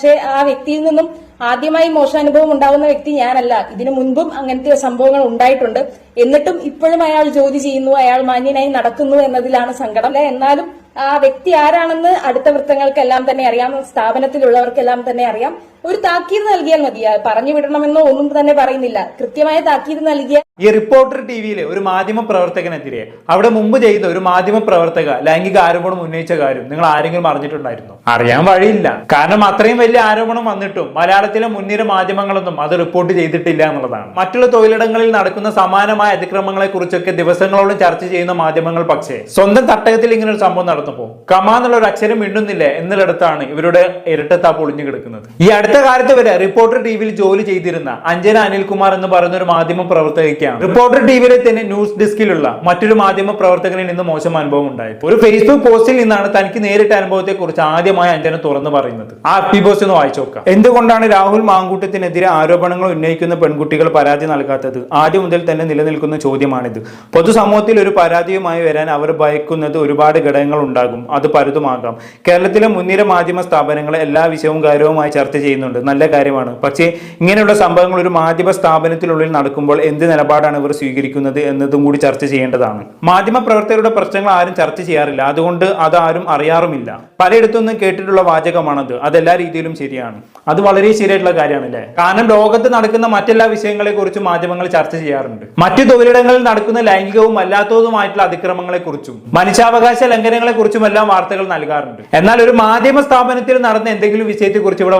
പക്ഷേ ആ വ്യക്തിയിൽ നിന്നും ആദ്യമായി മോശാനുഭവം ഉണ്ടാകുന്ന വ്യക്തി ഞാനല്ല. ഇതിനു മുൻപും അങ്ങനത്തെ സംഭവങ്ങൾ ഉണ്ടായിട്ടുണ്ട്. എന്നിട്ടും ഇപ്പോഴും അയാൾ ജോലി ചെയ്യുന്നു അയാൾ മാന്യനായി നടക്കുന്നു എന്നതിലാണ് സങ്കടം. എന്നാലും ആ വ്യക്തി ആരാണെന്ന് അടുത്ത വൃത്തങ്ങൾക്കെല്ലാം തന്നെ അറിയാം സ്ഥാപനത്തിലുള്ളവർക്കെല്ലാം തന്നെ അറിയാം. ഒരു താക്കീത് നൽകിയാൽ മതി. പറഞ്ഞു വിടണമെന്നോ ഒന്നും തന്നെ പറയുന്നില്ല. കൃത്യമായ താക്കീത് നൽകിയ ഈ റിപ്പോർട്ടർ ടി വിയിലെ ഒരു മാധ്യമ പ്രവർത്തകനെതിരെ അവിടെ മുമ്പ് ചെയ്ത ഒരു മാധ്യമ പ്രവർത്തക ലൈംഗിക ആരോപണം ഉന്നയിച്ച കാര്യം നിങ്ങൾ ആരെങ്കിലും അറിഞ്ഞിട്ടുണ്ടായിരുന്നു? അറിയാൻ വഴിയില്ല. കാരണം അത്രയും വലിയ ആരോപണം വന്നിട്ടും മലയാളത്തിലെ മുൻനിര മാധ്യമങ്ങളൊന്നും അത് റിപ്പോർട്ട് ചെയ്തിട്ടില്ല എന്നുള്ളതാണ്. മറ്റുള്ള തൊഴിലിടങ്ങളിൽ നടക്കുന്ന സമാനമായ അതിക്രമങ്ങളെ കുറിച്ചൊക്കെ ദിവസങ്ങളോളം ചർച്ച ചെയ്യുന്ന മാധ്യമങ്ങൾ പക്ഷേ സ്വന്തം തട്ടകത്തിൽ ഇങ്ങനെ ഒരു സംഭവം നടന്നപ്പോ കമാന്നുള്ള ഒരു അക്ഷരം മിണ്ടുന്നില്ല എന്നിടത്താണ് ഇവരുടെ ഇരട്ടത്താപ്പ് ഒളിഞ്ഞു കിടക്കുന്നത്. ഈ അടുത്ത കാലത്ത് വരെ റിപ്പോർട്ടർ ടി വിയിൽ ജോലി ചെയ്തിരുന്ന അഞ്ജന അനിൽകുമാർ എന്ന് പറയുന്ന ഒരു മാധ്യമ പ്രവർത്തകയ്ക്കാണ്. റിപ്പോർട്ടർ ടി വിയിലെ തന്നെ ന്യൂസ് ഡെസ്കിലുള്ള മറ്റൊരു മാധ്യമ പ്രവർത്തകനിൽ നിന്ന് മോശം അനുഭവം ഉണ്ടായത് ഒരു ഫേസ്ബുക്ക് പോസ്റ്റിൽ നിന്നാണ് തനിക്ക് നേരിട്ട അനുഭവത്തെ കുറിച്ച് ആദ്യമായി അഞ്ജന തുറന്നു പറയുന്നത്. ആ പി പോസ്റ്റ് ഒന്ന് വായിച്ചു നോക്കാം. എന്തുകൊണ്ടാണ് രാഹുൽ മാങ്കൂട്ടത്തിനെതിരെ ആരോപണങ്ങൾ ഉന്നയിക്കുന്ന പെൺകുട്ടികൾ പരാതി നൽകാത്തത്? ആദ്യം മുതൽ തന്നെ നിലനിൽക്കുന്ന ചോദ്യമാണിത്. പൊതുസമൂഹത്തിൽ ഒരു പരാതിയുമായി വരാൻ അവർ ഭയക്കുന്നത് ഒരുപാട് ഘടകങ്ങൾ ഉണ്ടാകും. അത് പലതുമാകാം കേരളത്തിലെ മുൻനിര മാധ്യമ സ്ഥാപനങ്ങളെ എല്ലാ വിഷയവും ഗൗരവമായി ചർച്ച ചെയ്യുന്നുണ്ട്. നല്ല കാര്യമാണ്. പക്ഷേ ഇങ്ങനെയുള്ള സംഭവങ്ങൾ ഒരു മാധ്യമ സ്ഥാപനത്തിനുള്ളിൽ നടക്കുമ്പോൾ എന്ത് നിലപാടാണ് ഇവർ സ്വീകരിക്കുന്നത് എന്നതും കൂടി ചർച്ച ചെയ്യേണ്ടതാണ്. മാധ്യമ പ്രവർത്തകരുടെ പ്രശ്നങ്ങൾ ആരും ചർച്ച ചെയ്യാറില്ല. അതുകൊണ്ട് അതാരും അറിയാറുമില്ല. പലയിടത്തുനിന്നും കേട്ടിട്ടുള്ള വാചകമാണത്. അതെല്ലാ രീതിയിലും ശരിയാണ്. അത് വളരെ ശരിയായിട്ടുള്ള കാര്യമാണ് അല്ലേ കാരണം ലോകത്ത് നടക്കുന്ന മറ്റെല്ലാ വിഷയങ്ങളെ കുറിച്ചും മാധ്യമങ്ങൾ ചർച്ച ചെയ്യാറുണ്ട്. മറ്റു തൊഴിലിടങ്ങളിൽ നടക്കുന്ന ലൈംഗികവും അല്ലാത്തതുമായിട്ടുള്ള അതിക്രമങ്ങളെ കുറിച്ചും മനുഷ്യാവകാശ ലംഘനങ്ങളെ കുറിച്ചും എല്ലാം വാർത്തകൾ നൽകാറുണ്ട്. എന്നാൽ ഒരു മാധ്യമ സ്ഥാപനത്തിൽ നടന്ന എന്തെങ്കിലും വിഷയത്തെ കുറിച്ച് ഇവിടെ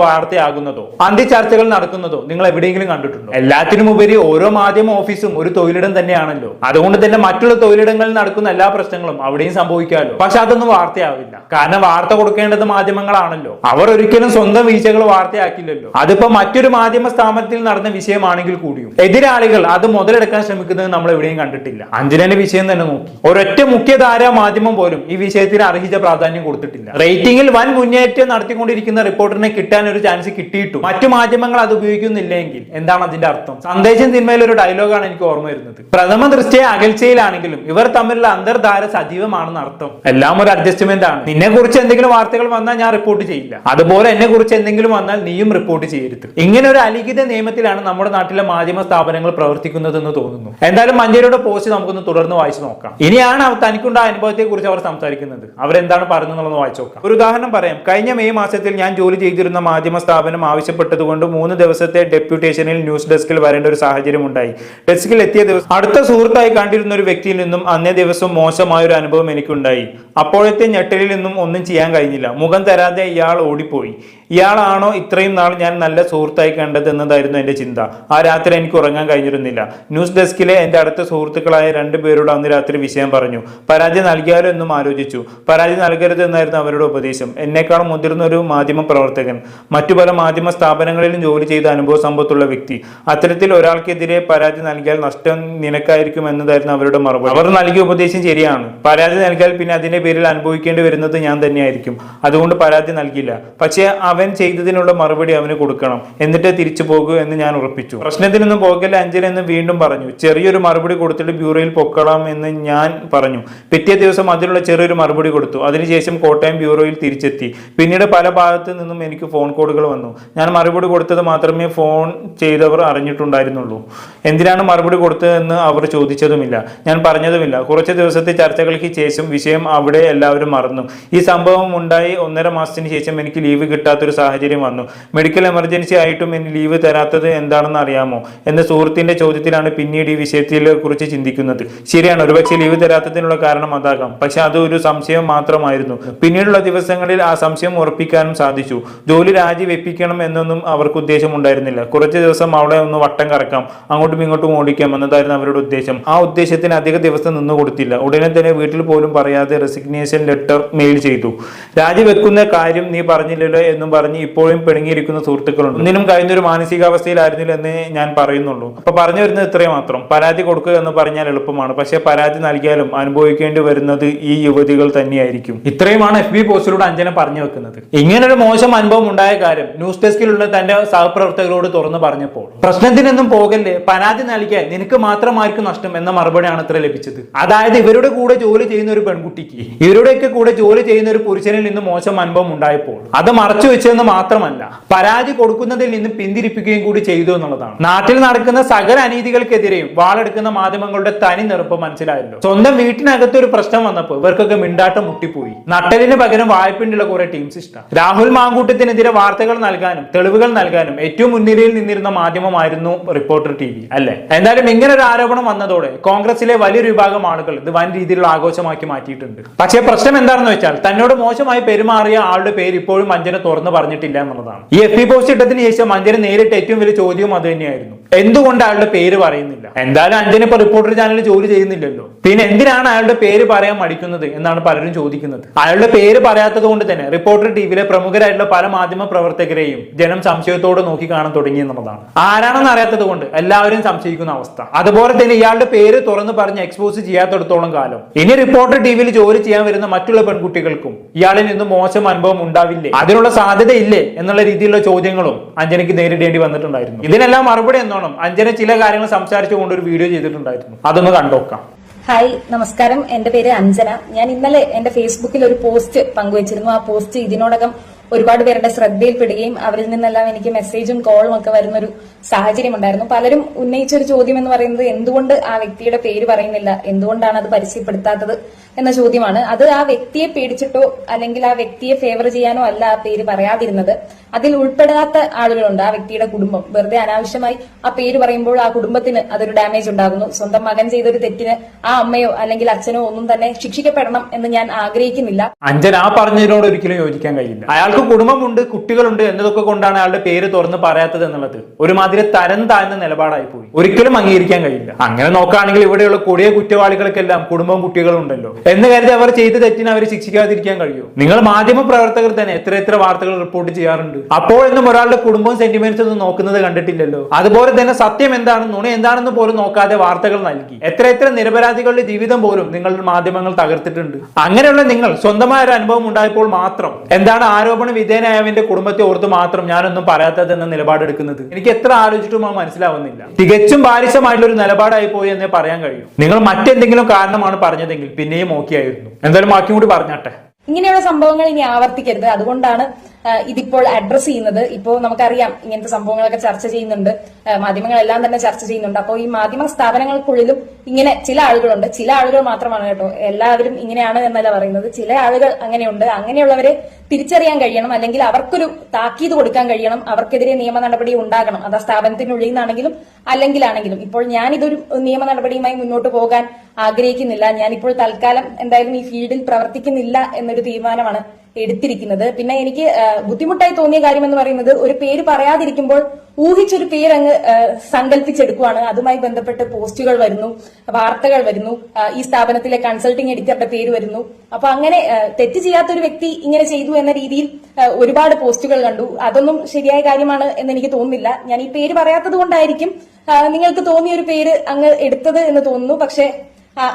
വാർത്തയാകുന്നതോ അന്ത്യചർച്ചകൾ നടക്കുന്നതോ നിങ്ങൾ എവിടെയെങ്കിലും കണ്ടിട്ടുണ്ടോ? എല്ലാത്തിനും ഉപരി ഓരോ മാധ്യമ ഓഫീസും ഒരു തൊഴിലിടം തന്നെയാണല്ലോ. അതുകൊണ്ട് തന്നെ മറ്റുള്ള തൊഴിലിടങ്ങളിൽ നടക്കുന്ന എല്ലാ പ്രശ്നങ്ങളും അവിടെയും സംഭവിക്കാമല്ലോ. പക്ഷെ അതൊന്നും വാർത്തയാവില്ല. കാരണം വാർത്ത കൊടുക്കേണ്ടത് മാധ്യമങ്ങളാണല്ലോ. അവർ ഒരിക്കലും സ്വന്തം വീഴ്ചകൾ വാർത്തയാക്കില്ലല്ലോ. അതിപ്പോ മറ്റൊരു മാധ്യമ സ്ഥാപനത്തിൽ നടന്ന വിഷയമാണെങ്കിൽ കൂടിയും എതിരാളികൾ അത് മുതലെടുക്കാൻ ശ്രമിക്കുന്നത് നമ്മൾ എവിടെയും കണ്ടിട്ടില്ല. അഞ്ജനന്റെ വിഷയം തന്നെ നോക്കി. ഒരൊറ്റ മുഖ്യധാര മാധ്യമം പോലും ഈ വിഷയത്തിന് അർഹിച്ച പ്രാധാന്യം കൊടുത്തിട്ടില്ല. റേറ്റിംഗിൽ വൻ മുന്നേറ്റം നടത്തിക്കൊണ്ടിരിക്കുന്ന റിപ്പോർട്ടറിനെ കിട്ടാൻ ഒരു ചാൻസ് കിട്ടിയിട്ടും. മറ്റു മാധ്യമങ്ങൾ അത് ഉപയോഗിക്കുന്നില്ലെങ്കിൽ എന്താണ് അതിന്റെ അർത്ഥം? സന്ദേശം സിനിമയിൽ ഒരു ഡയലോഗാണ് എനിക്ക് ഓർമ്മ വരുന്നത്. പ്രഥമ ദൃഷ്ടിയെ അകൽച്ചയിലാണെങ്കിലും ഇവർ തമ്മിലുള്ള അന്തർധാര സജീവമാണെന്ന് അർത്ഥം. എല്ലാം ഒരു അഡ്ജസ്റ്റ്മെന്റ് ആണ്. നിന്നെ കുറിച്ച് എന്തെങ്കിലും വാർത്തകൾ വന്നാൽ ഞാൻ റിപ്പോർട്ട് ചെയ്യില്ല. അതുപോലെ എന്നെ കുറിച്ച് എന്തെങ്കിലും വന്നാൽ നീയും റിപ്പോർട്ട് ചെയ്യരുത്. ഇങ്ങനെ ഒരു അലിഖിത നിയമത്തിലാണ് നമ്മുടെ നാട്ടിലെ മാധ്യമ സ്ഥാപനങ്ങൾ പ്രവർത്തിക്കുന്നതെന്ന് തോന്നുന്നു. എന്തായാലും മഞ്ചേരിയുടെ പോസ്റ്റ് നമുക്കൊന്ന് തുടർന്ന് വായിച്ചു നോക്കാം. ഇനിയാണ് തനിക്കുണ്ടായ അനുഭവത്തെ കുറിച്ച് അവർ സംസാരിക്കുന്നത്. അവരെന്താണ് പറഞ്ഞതെന്നുള്ളത് വായിച്ചു നോക്കാം. ഒരു ഉദാഹരണം പറയാം. കഴിഞ്ഞ മെയ് മാസത്തിൽ ഞാൻ ജോലി ചെയ്തിരുന്ന മാധ്യമ സ്ഥാപനം ആവശ്യപ്പെട്ടതുകൊണ്ട് മൂന്ന് ദിവസത്തെ ഡെപ്യൂട്ടേഷനിൽ ന്യൂസ് ഡെസ്കിൽ വരേണ്ട ഒരു സാഹചര്യം ഉണ്ടായി ഡെസ്കിൽ എത്തിയ ദിവസം അടുത്ത സുഹൃത്തായി കണ്ടിരുന്ന ഒരു വ്യക്തിയിൽ നിന്നും അന്നേ ദിവസം മോശമായ ഒരു അനുഭവം എനിക്കുണ്ടായി. അപ്പോഴത്തെ ഞെട്ടലിൽ നിന്നും ഒന്നും ചെയ്യാൻ കഴിഞ്ഞില്ല. മുഖം തരാതെ ഇയാൾ ഓടിപ്പോയി. ഇയാളാണോ ഇത്രയും നാൾ ഞാൻ നല്ല സുഹൃത്തായി കണ്ടത് എന്നതായിരുന്നു എന്റെ ചിന്ത. ആ രാത്രി എനിക്ക് ഉറങ്ങാൻ കഴിഞ്ഞിരുന്നില്ല. ന്യൂസ് ഡെസ്കിലെ എന്റെ അടുത്ത സുഹൃത്തുക്കളായ രണ്ട് പേരോട് അന്ന് രാത്രി വിഷയം പറഞ്ഞു. പരാതി നൽകിയാലോ എന്നും ആലോചിച്ചു. പരാതി നൽകരുത് എന്നായിരുന്നു അവരുടെ ഉപദേശം. എന്നെക്കാൾ മുതിർന്ന ഒരു മാധ്യമ പ്രവർത്തകൻ. മറ്റു പല മാധ്യമ സ്ഥാപനങ്ങളിലും ജോലി ചെയ്ത അനുഭവ സമ്പത്തുള്ള വ്യക്തി. അത്തരത്തിൽ ഒരാൾക്കെതിരെ പരാതി നൽകിയാൽ നഷ്ടം നിനക്കായിരിക്കും എന്നതായിരുന്നു അവരുടെ മറുപടി. അവർ നൽകിയ ഉപദേശം ശരിയാണ്. പരാതി നൽകിയാൽ പിന്നെ അതിന്റെ പേരിൽ അനുഭവിക്കേണ്ടി വരുന്നത് ഞാൻ തന്നെയായിരിക്കും. അതുകൊണ്ട് പരാതി നൽകില്ല പക്ഷേ അവൻ ചെയ്തതിനുള്ള മറുപടി അവന് കൊടുക്കണം. എന്നിട്ട് തിരിച്ചു പോകൂ എന്ന് ഞാൻ ഉറപ്പിച്ചു. പ്രശ്നത്തിനൊന്നും പോകല്ല അഞ്ജലി എന്ന് വീണ്ടും പറഞ്ഞു. ചെറിയൊരു മറുപടി കൊടുത്തിട്ട് ബ്യൂറോയിൽ പൊക്കണം എന്ന് ഞാൻ പറഞ്ഞു. പിറ്റേ ദിവസം അതിനുള്ള ചെറിയൊരു മറുപടി കൊടുത്തു. അതിനുശേഷം കോട്ടയം ബ്യൂറോയിൽ തിരിച്ചെത്തി. പിന്നീട് പല ഭാഗത്തു നിന്നും എനിക്ക് ഫോൺ കോളുകൾ വന്നു. ഞാൻ മറുപടി കൊടുത്തത് മാത്രമേ ഫോൺ ചെയ്തവർ അറിഞ്ഞിട്ടുണ്ടായിരുന്നുള്ളൂ. എന്തിനാണ് മറുപടി കൊടുത്തതെന്ന് അവർ ചോദിച്ചതുമില്ല. ഞാൻ പറഞ്ഞതുമില്ല. കുറച്ച് ദിവസത്തെ ചർച്ചകൾക്ക് ശേഷം വിഷയം അവിടെ എല്ലാവരും മറന്നു. ഈ സംഭവം ഉണ്ടായി ഒന്നര മാസത്തിന് ശേഷം എനിക്ക് ലീവ് കിട്ടാത്തൊരു സാഹചര്യം വന്നു. മെഡിക്കൽ എമർജൻസി ആയിട്ടും എനിക്ക് ലീവ് തരാത്തത് എന്താണെന്ന് അറിയാമോ? എന്ന സുഹൃത്തിന്റെ ചോദ്യത്തിലാണ് പിന്നീട് ഈ വിഷയത്തിലെ കുറിച്ച് ചിന്തിക്കുന്നത്. ശരിയാണ് ഒരുപക്ഷെ ലീവ് തരാത്തതിനുള്ള കാരണം അതാകാം. പക്ഷെ അത് ഒരു സംശയം മാത്രമായിരുന്നു. പിന്നീടുള്ള ദിവസങ്ങളിൽ ആ സംശയം ഉറപ്പിക്കാനും സാധിച്ചു. ജോലി രാജിവെപ്പിക്കണം എന്നൊന്നും അവർക്ക് ഉദ്ദേശമുണ്ടായിരുന്നില്ല. കുറച്ച് ദിവസം അവളെ ഒന്ന് വട്ടം കറക്കാം. അങ്ങോട്ടും ഇങ്ങോട്ടും ഓടിക്കാം എന്നതായിരുന്നു അവരുടെ ഉദ്ദേശം. ആ ഉദ്ദേശത്തിന് അധിക ദിവസം നിന്നു കൊടുത്തില്ല. ഉടനെ തന്നെ വീട്ടിൽ പോലും പറയാതെ റെസിഗ്നേഷൻ ലെറ്റർ മെയിൽ ചെയ്തു. രാജിവെക്കുന്ന കാര്യം നീ പറഞ്ഞില്ലല്ലോ എന്നും പറഞ്ഞ് ഇപ്പോഴും പിണങ്ങിയിരിക്കുന്ന സുഹൃത്തുക്കളുണ്ട്. ഒന്നിനും കഴിഞ്ഞ ഒരു മാനസികാവസ്ഥയിലായിരുന്നില്ല എന്ന് ഞാൻ പറയുന്നുള്ളൂ. അപ്പൊ പറഞ്ഞു വരുന്നത് ഇത്രയും മാത്രം. പരാതി കൊടുക്കുക എന്ന് പറഞ്ഞാൽ എളുപ്പമാണ്. പക്ഷെ പരാതി നൽകിയാലും അനുഭവിക്കേണ്ടി വരുന്നത് ഈ യുവതികൾ തന്നെയായിരിക്കും. ഇത്രയുമാണ് എഫ് ബി പോസ്റ്റിലൂടെ അഞ്ജന പറഞ്ഞു വെക്കുന്നത്. ഇങ്ങനൊരു മോശം അനുഭവം ഉണ്ടായ കാര്യം ന്യൂസ് ഡെസ്കിലുള്ള തന്റെ സഹപ്രവർത്തകരോട് തുറന്നു പറഞ്ഞപ്പോൾ പ്രശ്നത്തിനൊന്നും പോകല്ലേ? പരാതി നൽകിയാൽ നിനക്ക് മാത്രമായിരിക്കും നഷ്ടം എന്ന മറുപടിയാണ് ഇത്ര ലഭിച്ചത്. അതായത് ഇവരുടെ കൂടെ ജോലി ചെയ്യുന്ന ഒരു പെൺകുട്ടിക്ക് ഇവരുടെയൊക്കെ കൂടെ ജോലി ചെയ്യുന്ന ഒരു പുരുഷനിൽ നിന്ന് മോശം അനുഭവം ഉണ്ടായപ്പോൾ അത് മറച്ചു വെച്ച് എന്ന് മാത്രമല്ല പരാതി കൊടുക്കുന്നതിൽ നിന്ന് പിന്തിരിപ്പിക്കുകയും കൂടി ചെയ്തു എന്നുള്ളതാണ്. നാട്ടിൽ നടക്കുന്ന സകല അനീതികൾക്കെതിരെയും വാളെടുക്കുന്ന മാധ്യമങ്ങളുടെ തനി നിറപ്പ് മനസ്സിലായല്ലോ. സ്വന്തം വീട്ടിനകത്ത് ഒരു പ്രശ്നം വന്നപ്പോൾ ഇവർക്കൊക്കെ മിണ്ടാട്ടം മുട്ടിപ്പോയി. നട്ടലിന് പകരം വായ്പിണ്ടുള്ള കുറെ ടീംസ് ഇഷ്ടം. രാഹുൽ മാങ്കൂട്ടത്തിനെതിരെ വാർത്തകൾ നൽകാനും തെളിവുകൾ നൽകാനും ഏറ്റവും മുൻനിരയിൽ നിന്നിരുന്ന മാധ്യമമായിരുന്നു റിപ്പോർട്ടർ ടി വി അല്ലെ? എന്തായാലും ഇങ്ങനെ ഒരു ആരോപണം വന്നതോടെ കോൺഗ്രസിലെ വലിയൊരു വിഭാഗം ആളുകൾ ഇത് വൻ രീതിയിലുള്ള ആഘോഷമാക്കി മാറ്റിയിട്ടുണ്ട്. പക്ഷേ പ്രശ്നം എന്താണെന്ന് വെച്ചാൽ തന്നോട് മോശമായി പെരുമാറിയ ആളുടെ പേര് ഇപ്പോഴും അഞ്ജന തുറന്നു പറഞ്ഞിട്ടില്ല എന്നുള്ളതാണ്. ഈ എഫ് ഇ പോസ്റ്റ് ഇട്ടതിന് ശേഷം മഞ്ചേരി നേരിട്ട് ഏറ്റവും വലിയ ചോദ്യവും അത് തന്നെയായിരുന്നു. എന്തുകൊണ്ട് അയാളുടെ പേര് പറയുന്നില്ല? എന്തായാലും അഞ്ജന ഇപ്പൊ റിപ്പോർട്ടർ ചാനലിൽ ജോലി ചെയ്യുന്നില്ലല്ലോ. പിന്നെ എന്തിനാണ് അയാളുടെ പേര് പറയാൻ മടിക്കുന്നത് എന്നാണ് പലരും ചോദിക്കുന്നത്. അയാളുടെ പേര് പറയാത്തത് കൊണ്ട് തന്നെ റിപ്പോർട്ടർ ടിവിയിലെ പ്രമുഖരായിട്ടുള്ള പല മാധ്യമ പ്രവർത്തകരെയും ജനം സംശയത്തോടെ നോക്കി കാണാൻ തുടങ്ങി എന്നുള്ളതാണ്. ആരാണെന്ന് അറിയാത്തത് കൊണ്ട് എല്ലാവരും സംശയിക്കുന്ന അവസ്ഥ. അതുപോലെ തന്നെ ഇയാളുടെ പേര് തുറന്നു പറഞ്ഞ് എക്സ്പോസ് ചെയ്യാത്തടത്തോളം കാലം. ഇനി റിപ്പോർട്ടർ ടിവിയിൽ ജോലി ചെയ്യാൻ വരുന്ന മറ്റുള്ള പെൺകുട്ടികൾക്കും ഇയാളിൽ നിന്ന് മോശം അനുഭവം ഉണ്ടാവില്ലേ? അതിനുള്ള സാധ്യത ഇല്ലേ എന്നുള്ള രീതിയിലുള്ള ചോദ്യങ്ങളും അഞ്ജനയ്ക്ക് നേരിടേണ്ടി വന്നിട്ടുണ്ടായിരുന്നു. ഇതിനെല്ലാം മറുപടി എന്നോണം അഞ്ജന ചില കാര്യങ്ങൾ സംസാരിച്ചു കൊണ്ട് ഒരു വീഡിയോ ചെയ്തിട്ടുണ്ടായിരുന്നു. അതൊന്ന് കണ്ടോക്കാം. ഹായ് നമസ്കാരം. എന്റെ പേര് അഞ്ജന. ഞാൻ ഇന്നലെ എന്റെ ഫേസ്ബുക്കിൽ ഒരു പോസ്റ്റ് പങ്കുവച്ചിരുന്നു. ആ പോസ്റ്റ് ഇതിനോടകം ഒരുപാട് പേരുടെ ശ്രദ്ധയിൽപ്പെടുകയും അവരിൽ നിന്നെല്ലാം എനിക്ക് മെസ്സേജും കോളും ഒക്കെ വരുന്ന ഒരു സാഹചര്യം ഉണ്ടായിരുന്നു പലരും ഉന്നയിച്ച ഒരു ചോദ്യം എന്ന് പറയുന്നത് എന്തുകൊണ്ട് ആ വ്യക്തിയുടെ പേര് പറയുന്നില്ല? എന്തുകൊണ്ടാണ് അത് പരിചയപ്പെടുത്താത്തത് എന്ന ചോദ്യമാണ്. അത് ആ വ്യക്തിയെ പേടിച്ചിട്ടോ അല്ലെങ്കിൽ ആ വ്യക്തിയെ ഫേവർ ചെയ്യാനോ അല്ല ആ പേര് പറയാതിരുന്നത്. അതിൽ ഉൾപ്പെടാത്ത ആളുകളുണ്ട് ആ വ്യക്തിയുടെ കുടുംബം. വെറുതെ അനാവശ്യമായി ആ പേര് പറയുമ്പോൾ ആ കുടുംബത്തിന് അതൊരു ഡാമേജ് ഉണ്ടാകുന്നു. സ്വന്തം മകൻ ചെയ്തൊരു തെറ്റിന് ആ അമ്മയോ അല്ലെങ്കിൽ അച്ഛനോ ഒന്നും തന്നെ ശിക്ഷിക്കപ്പെടണം എന്ന് ഞാൻ ആഗ്രഹിക്കുന്നില്ല. അഞ്ജന ആ പറഞ്ഞതിനോട് ഒരിക്കലും യോജിക്കാൻ കഴിയില്ല. അയാൾക്ക് കുടുംബമുണ്ട് കുട്ടികളുണ്ട് എന്നതൊക്കെ കൊണ്ടാണ് അയാളുടെ പേര് തുറന്ന് പറയാത്തത് എന്നുള്ളത്. ഒരുമാതിരി തരം താഴ്ന്ന നിലപാടായി പോയി. ഒരിക്കലും അംഗീകരിക്കാൻ കഴിയില്ല. അങ്ങനെ നോക്കുകയാണെങ്കിൽ ഇവിടെയുള്ള കൊടിയ കുറ്റവാളികൾക്കെല്ലാം കുടുംബവും കുട്ടികളും ഉണ്ടല്ലോ. എന്ന് കരുതി അവർ ചെയ്ത തെറ്റിന് അവർ ശിക്ഷിക്കാതിരിക്കാൻ കഴിയും. നിങ്ങൾ മാധ്യമ പ്രവർത്തകർ തന്നെ എത്ര എത്ര വാർത്തകൾ റിപ്പോർട്ട് ചെയ്യാറുണ്ട്. അപ്പോഴൊന്നും ഒരാളുടെ കുടുംബവും സെന്റിമെന്റ്സ് ഒന്നും നോക്കുന്നത് കണ്ടിട്ടില്ലല്ലോ. അതുപോലെ തന്നെ സത്യം എന്താണ് നുണ എന്താണെന്ന് പോലും നോക്കാതെ വാർത്തകൾ നൽകി. എത്ര എത്ര നിരപരാധികളുടെ ജീവിതം പോലും നിങ്ങളുടെ മാധ്യമങ്ങൾ തകർത്തിട്ടുണ്ട്. അങ്ങനെയുള്ള നിങ്ങൾ സ്വന്തമായ ഒരു അനുഭവം ഉണ്ടായപ്പോൾ മാത്രം എന്താണ് ആരോപണ വിധേയനായവന്റെ കുടുംബത്തെ ഓർത്ത് മാത്രം ഞാനൊന്നും പറയാത്തത് എന്ന നിലപാടെടുക്കുന്നത്? എനിക്ക് എത്ര ആലോചിച്ചിട്ടും ആ മനസ്സിലാവുന്നില്ല. തികച്ചും ബാരിശമായിട്ടുള്ള ഒരു നിലപാടായി പോയി എന്നേ പറയാൻ കഴിയും. നിങ്ങൾ മറ്റെന്തെങ്കിലും കാരണമാണ് പറഞ്ഞതെങ്കിൽ പിന്നെയും ഓക്കെ ആയിരുന്നു എന്തായാലും ബാക്കി കൂടി പറഞ്ഞാട്ടെ. ഇങ്ങനെയുള്ള സംഭവങ്ങൾ ഇനി ആവർത്തിക്കരുത്. അതുകൊണ്ടാണ് ഇതിപ്പോൾ അഡ്രസ് ചെയ്യുന്നത്. ഇപ്പോൾ നമുക്കറിയാം ഇങ്ങനത്തെ സംഭവങ്ങളൊക്കെ ചർച്ച ചെയ്യുന്നുണ്ട്. മാധ്യമങ്ങളെല്ലാം തന്നെ ചർച്ച ചെയ്യുന്നുണ്ട്. അപ്പോൾ ഈ മാധ്യമ സ്ഥാപനങ്ങൾക്കുള്ളിലും ഇങ്ങനെ ചില ആളുകളുണ്ട്. ചില ആളുകൾ മാത്രമാണ് കേട്ടോ. എല്ലാവരും ഇങ്ങനെയാണ് എന്നല്ല പറയുന്നത്. ചില ആളുകൾ അങ്ങനെയുണ്ട്. അങ്ങനെയുള്ളവരെ തിരിച്ചറിയാൻ കഴിയണം. അല്ലെങ്കിൽ അവർക്കൊരു താക്കീത് കൊടുക്കാൻ കഴിയണം. അവർക്കെതിരെ നിയമ നടപടി ഉണ്ടാകണം. അത് ആ സ്ഥാപനത്തിനുള്ളിൽ നിന്നാണെങ്കിലും അല്ലെങ്കിലാണെങ്കിലും ഇപ്പോൾ ഞാൻ ഇതൊരു നിയമ നടപടിയുമായി മുന്നോട്ട് പോകാൻ ആഗ്രഹിക്കുന്നില്ല. ഞാനിപ്പോൾ തൽക്കാലം എന്തായാലും ഈ ഫീൽഡിൽ പ്രവർത്തിക്കുന്നില്ല എന്നൊരു തീരുമാനമാണ് എടുത്തിരിക്കുന്നത്. പിന്നെ എനിക്ക് ബുദ്ധിമുട്ടായി തോന്നിയ കാര്യം എന്ന് പറയുന്നത് ഒരു പേര് പറയാതിരിക്കുമ്പോൾ ഊഹിച്ചൊരു പേര് അങ്ങ് സങ്കല്പിച്ചെടുക്കുവാണ് അതുമായി ബന്ധപ്പെട്ട് പോസ്റ്റുകൾ വരുന്നു വാർത്തകൾ വരുന്നു ഈ സ്ഥാപനത്തിലെ കൺസൾട്ടിംഗ് എഡിറ്ററുടെ പേര് വരുന്നു. അപ്പൊ അങ്ങനെ തെറ്റ് ചെയ്യാത്ത ഒരു വ്യക്തി ഇങ്ങനെ ചെയ്തു എന്ന രീതിയിൽ ഒരുപാട് പോസ്റ്റുകൾ കണ്ടു. അതൊന്നും ശരിയായ കാര്യമാണ് എന്ന് എനിക്ക് തോന്നുന്നില്ല. ഞാൻ ഈ പേര് പറയാത്തത് കൊണ്ടായിരിക്കും നിങ്ങൾക്ക് തോന്നിയ ഒരു പേര് അങ്ങ് എടുത്തത് എന്ന് തോന്നുന്നു. പക്ഷേ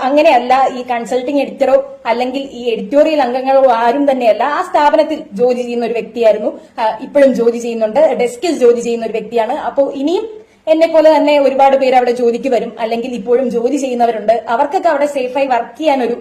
അങ്ങനെയല്ല ഈ കൺസൾട്ടിംഗ് എഡിറ്ററോ അല്ലെങ്കിൽ ഈ എഡിറ്റോറിയൽ അംഗങ്ങളോ ആരും തന്നെയല്ല. ആ സ്ഥാപനത്തിൽ ജോലി ചെയ്യുന്ന ഒരു വ്യക്തിയായിരുന്നു. ഇപ്പോഴും ജോലി ചെയ്യുന്നുണ്ട്. ഡെസ്കിൽ ജോലി ചെയ്യുന്ന ഒരു വ്യക്തിയാണ്. അപ്പോൾ ഇനിയും എന്നെ പോലെ തന്നെ ഒരുപാട് പേര് അവിടെ ജോലിക്ക് വരും. അല്ലെങ്കിൽ ഇപ്പോഴും ജോലി ചെയ്യുന്നവരുണ്ട്. അവർക്കൊക്കെ അവിടെ സേഫായി വർക്ക് ചെയ്യാൻ ഒരു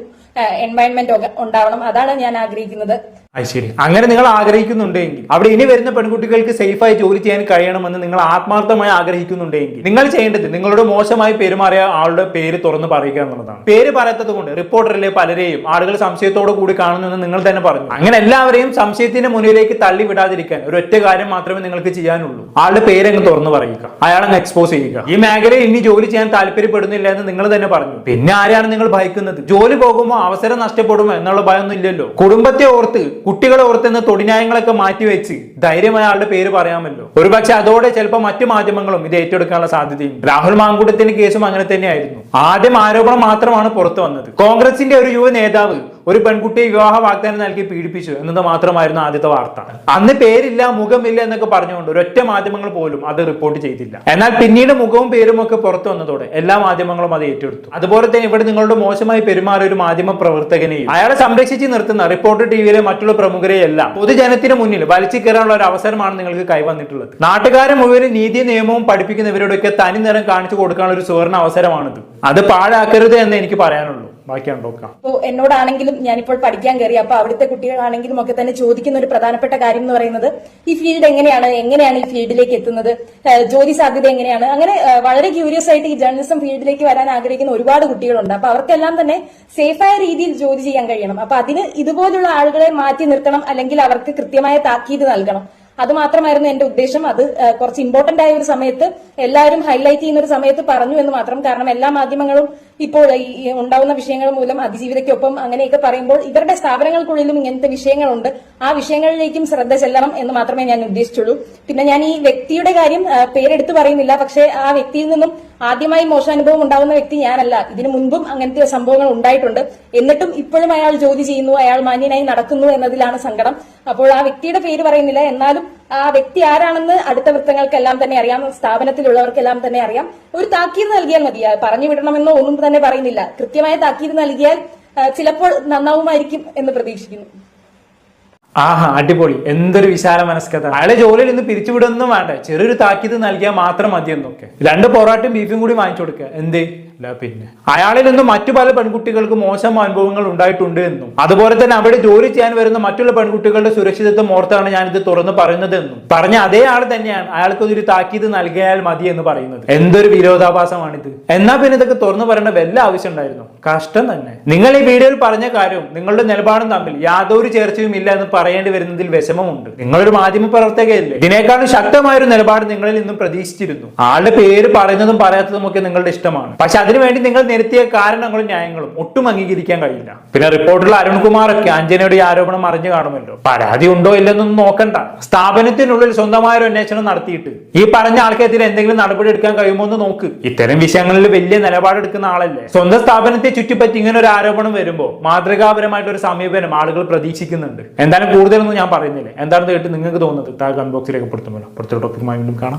എൻവയൺമെന്റ് ഉണ്ടാവണം. അതാണ് ഞാൻ ആഗ്രഹിക്കുന്നത്. അത് ശരി. അങ്ങനെ നിങ്ങൾ ആഗ്രഹിക്കുന്നുണ്ടെങ്കിൽ അവിടെ ഇനി വരുന്ന പെൺകുട്ടികൾക്ക് സേഫായി ജോലി ചെയ്യാൻ കഴിയണമെന്ന് നിങ്ങൾ ആത്മാർത്ഥമായി ആഗ്രഹിക്കുന്നുണ്ടെങ്കിൽ നിങ്ങൾ ചെയ്യേണ്ടത് നിങ്ങളുടെ മോശമായി പെരുമാറിയ ആളുടെ പേര് തുറന്ന് പറയുക എന്നുള്ളതാണ്. പേര് പറയാത്തത് കൊണ്ട് റിപ്പോർട്ടറിലെ പലരെയും ആളുകൾ സംശയത്തോടു കൂടി കാണുന്നു എന്ന് നിങ്ങൾ തന്നെ പറഞ്ഞു. അങ്ങനെ എല്ലാവരെയും സംശയത്തിന്റെ മുന്നിലേക്ക് തള്ളി വിടാതിരിക്കാൻ ഒരു ഒറ്റ കാര്യം മാത്രമേ നിങ്ങൾക്ക് ചെയ്യാനുള്ളൂ. ആളുടെ പേരങ്ങ് തുറന്ന് പറയുക. അയാളങ്ങ് എക്സ്പോസ് ചെയ്യുക. ഈ മേഖലയിൽ ഇനി ജോലി ചെയ്യാൻ താല്പര്യപ്പെടുന്നില്ല എന്ന് നിങ്ങൾ തന്നെ പറഞ്ഞു. പിന്നെ ആരെയാണ് നിങ്ങൾ ഭയക്കുന്നത്? ജോലി പോകുമ്പോൾ അവസരം നഷ്ടപ്പെടുമോ എന്നുള്ള ഭയമൊന്നും ഇല്ലല്ലോ. കുടുംബത്തെ ഓർത്ത് കുട്ടികളെ ഓർത്തുന്ന തൊടിന്യായങ്ങളൊക്കെ മാറ്റിവെച്ച് ധൈര്യമായ ആളുടെ പേര് പറയാമല്ലോ. ഒരുപക്ഷെ അതോടെ ചിലപ്പോൾ മറ്റു മാധ്യമങ്ങളും ഇത് ഏറ്റെടുക്കാനുള്ള സാധ്യതയുണ്ട്. രാഹുൽ മാങ്കൂട്ടത്തിന്റെ കേസും അങ്ങനെ തന്നെയായിരുന്നു. ആദ്യം ആരോപണം മാത്രമാണ് പുറത്തു വന്നത്. കോൺഗ്രസിന്റെ ഒരു യുവ നേതാവ് ഒരു പെൺകുട്ടിയെ വിവാഹ വാഗ്ദാനം നൽകി പീഡിപ്പിച്ചു എന്നത് മാത്രമായിരുന്നു ആദ്യത്തെ വാർത്ത. അന്ന് പേരില്ല മുഖമില്ല എന്നൊക്കെ പറഞ്ഞുകൊണ്ട് ഒരൊറ്റ മാധ്യമങ്ങൾ പോലും അത് റിപ്പോർട്ട് ചെയ്തില്ല. എന്നാൽ പിന്നീട് മുഖവും പേരും ഒക്കെ പുറത്തു വന്നതോടെ എല്ലാ മാധ്യമങ്ങളും അത് ഏറ്റെടുത്തു. അതുപോലെ തന്നെ ഇവിടെ നിങ്ങളുടെ മോശമായി പെരുമാറിയ ഒരു മാധ്യമ പ്രവർത്തകനെയും അയാളെ സംരക്ഷിച്ച് നിർത്തുന്ന റിപ്പോർട്ടർ ടിവിയിലെ മറ്റുള്ള പ്രമുഖരെയെല്ലാം പൊതുജനത്തിന് മുന്നിൽ വലിച്ചു കയറാനുള്ള ഒരു അവസരമാണ് നിങ്ങൾക്ക് കൈവന്നിട്ടുള്ളത്. നാട്ടുകാരെ മുഴുവൻ നീതി നിയമവും പഠിപ്പിക്കുന്നവരോടൊക്കെ തനി നിറം കാണിച്ചു കൊടുക്കാനുള്ള ഒരു സുവർണ അവസരമാണിത്. അത് പാഴാക്കരുത് എന്ന് എനിക്ക് പറയാനുള്ളൂ. നോക്കാം. എന്നോടാണെങ്കിലും ഞാനിപ്പോൾ പഠിക്കാൻ കയറി അപ്പൊ അവിടുത്തെ കുട്ടികളാണെങ്കിലും ഒക്കെ തന്നെ ചോദിക്കുന്ന ഒരു പ്രധാനപ്പെട്ട കാര്യം എന്ന് പറയുന്നത് ഈ ഫീൽഡ് എങ്ങനെയാണ് എങ്ങനെയാണ് ഈ ഫീൽഡിലേക്ക് എത്തുന്നത് ജോലി സാധ്യത എങ്ങനെയാണ്? അങ്ങനെ വളരെ ക്യൂരിയസ് ആയിട്ട് ഈ ജേർണലിസം ഫീൽഡിലേക്ക് വരാൻ ആഗ്രഹിക്കുന്ന ഒരുപാട് കുട്ടികളുണ്ട്. അപ്പൊ അവർക്കെല്ലാം തന്നെ സേഫായ രീതിയിൽ ജോലി ചെയ്യാൻ കഴിയണം. അപ്പൊ അതിന് ഇതുപോലുള്ള ആളുകളെ മാറ്റി നിർത്തണം അല്ലെങ്കിൽ അവർക്ക് കൃത്യമായ താക്കീത് നൽകണം. അത് മാത്രമായിരുന്നു എന്റെ ഉദ്ദേശം. അത് കുറച്ച് ഇമ്പോർട്ടന്റ് ആയ ഒരു സമയത്ത് എല്ലാവരും ഹൈലൈറ്റ് ചെയ്യുന്ന ഒരു സമയത്ത് പറഞ്ഞു എന്ന് മാത്രം. കാരണം എല്ലാ മാധ്യമങ്ങളും ഇപ്പോൾ ഈ ഉണ്ടാവുന്ന വിഷയങ്ങൾ മൂലം അതിജീവിതയ്ക്കൊപ്പം അങ്ങനെയൊക്കെ പറയുമ്പോൾ ഇവരുടെ സ്ഥാപനങ്ങൾക്കുള്ളിലും ഇങ്ങനത്തെ വിഷയങ്ങളുണ്ട്. ആ വിഷയങ്ങളിലേക്കും ശ്രദ്ധ ചെല്ലണം എന്ന് മാത്രമേ ഞാൻ ഉദ്ദേശിച്ചുള്ളൂ. പിന്നെ ഞാൻ ഈ വ്യക്തിയുടെ കാര്യം പേരെടുത്ത് പറയുന്നില്ല. പക്ഷേ ആ വ്യക്തിയിൽ നിന്നും ആദ്യമായി മോശാനുഭവം ഉണ്ടാകുന്ന വ്യക്തി ഞാനല്ല. ഇതിനു മുൻപും അങ്ങനത്തെ സംഭവങ്ങൾ ഉണ്ടായിട്ടുണ്ട്. എന്നിട്ടും ഇപ്പോഴും അയാൾ ജോലി ചെയ്യുന്നു അയാൾ മാന്യനായി നടക്കുന്നു എന്നതിലാണ് സങ്കടം. അപ്പോൾ ആ വ്യക്തിയുടെ പേര് പറയുന്നില്ല. എന്നാലും ആ വ്യക്തി ആരാണെന്ന് അടുത്ത വൃത്തങ്ങൾക്കെല്ലാം തന്നെ അറിയാം. സ്ഥാപനത്തിലുള്ളവർക്കെല്ലാം തന്നെ അറിയാം. ഒരു താക്കീത് നൽകിയാൽ മതി. പറഞ്ഞു വിടണമെന്നോ ഒന്നും തന്നെ പറയുന്നില്ല. കൃത്യമായ താക്കീത് നൽകിയാൽ ചിലപ്പോൾ നന്നാവുമായിരിക്കും എന്ന് പ്രതീക്ഷിക്കുന്നു. ആഹാ അടിപൊളി. എന്തൊരു വിശാല മനസ്കഥ. അയാളെ ജോലിയിൽ നിന്ന് പിരിച്ചുവിടൊന്നും വേണ്ട? ചെറിയൊരു താക്കീത് നൽകിയാൽ മാത്രം മതിയെന്നൊക്കെ. രണ്ട് പൊറോട്ടയും ബീഫും കൂടി വാങ്ങിച്ചു കൊടുക്കുക. എന്തേ? ഇല്ല പിന്നെ. അയാളിൽ നിന്നും മറ്റു പല പെൺകുട്ടികൾക്കും മോശം അനുഭവങ്ങൾ ഉണ്ടായിട്ടുണ്ട് എന്നും. അതുപോലെ തന്നെ അവിടെ ജോലി ചെയ്യാൻ വരുന്ന മറ്റുള്ള പെൺകുട്ടികളുടെ സുരക്ഷിതത്വം ഓർത്താണ് ഞാൻ ഇത് തുറന്ന് പറയുന്നത് എന്നും. പറഞ്ഞ അതേ ആൾ തന്നെയാണ് അയാൾക്ക് ഒരു താക്കീത് നൽകിയാൽ മതി എന്ന് പറയുന്നത്. എന്തൊരു വിരോധാഭാസമാണിത്. എന്നാ പിന്നെ ഇതൊക്കെ തുറന്നു പറയേണ്ട വല്ല ആവശ്യം ഉണ്ടായിരുന്നു? കഷ്ടം തന്നെ. നിങ്ങൾ ഈ വീഡിയോയിൽ പറഞ്ഞ കാര്യവും നിങ്ങളുടെ നിലപാടും തമ്മിൽ യാതൊരു ചേർച്ചയും ഇല്ല എന്ന് പറയേണ്ടി വരുന്നതിൽ വിഷമമുണ്ട്. നിങ്ങളൊരു മാധ്യമ പ്രവർത്തകയല്ലേ? ഇതിനേക്കാളും ശക്തമായ ഒരു നിലപാട് നിങ്ങളിൽ നിന്നും പ്രതീക്ഷിച്ചിരുന്നു. ആളുടെ പേര് പറയുന്നതും പറയാത്തതും ഒക്കെ നിങ്ങളുടെ ഇഷ്ടമാണ്. പക്ഷെ അതിനുവേണ്ടി നിങ്ങൾ നിരത്തിയ കാരണങ്ങളും ന്യായങ്ങളും ഒട്ടും അംഗീകരിക്കാൻ കഴിയില്ല. പിന്നെ റിപ്പോർട്ടിൽ അരുൺകുമാർ ഒക്കെ അഞ്ജനയുടെ ആരോപണം അറിഞ്ഞു കാണുമല്ലോ. പരാതി ഉണ്ടോ ഇല്ലെന്നൊന്നും നോക്കണ്ട. സ്ഥാപനത്തിനുള്ളിൽ സ്വന്തമായ ഒരു അന്വേഷണം നടത്തിയിട്ട് ഈ പറഞ്ഞ ആൾക്കെതിരെ എന്തെങ്കിലും നടപടി എടുക്കാൻ കഴിയുമോ എന്ന് നോക്ക്. ഇത്തരം വിഷയങ്ങളിൽ വലിയ നിലപാടെടുക്കുന്ന ആളല്ലേ. സ്വന്തം സ്ഥാപനത്തെ ചുറ്റിപ്പറ്റി ഇങ്ങനെ ഒരു ആരോപണം വരുമ്പോൾ മാതൃകാപരമായിട്ട് ഒരു സമീപനം ആളുകൾ പ്രതീക്ഷിക്കുന്നുണ്ട്. എന്തായാലും കൂടുതലൊന്നും ഞാൻ പറയുന്നില്ല. എന്താണെന്ന് കേട്ട് നിങ്ങൾക്ക് തോന്നുന്നത് താഴെ കമന്റ് ബോക്സിൽ പുറത്തൊരു അടുത്ത ടോപ്പിക്കുമായി വീണ്ടും കാണാം.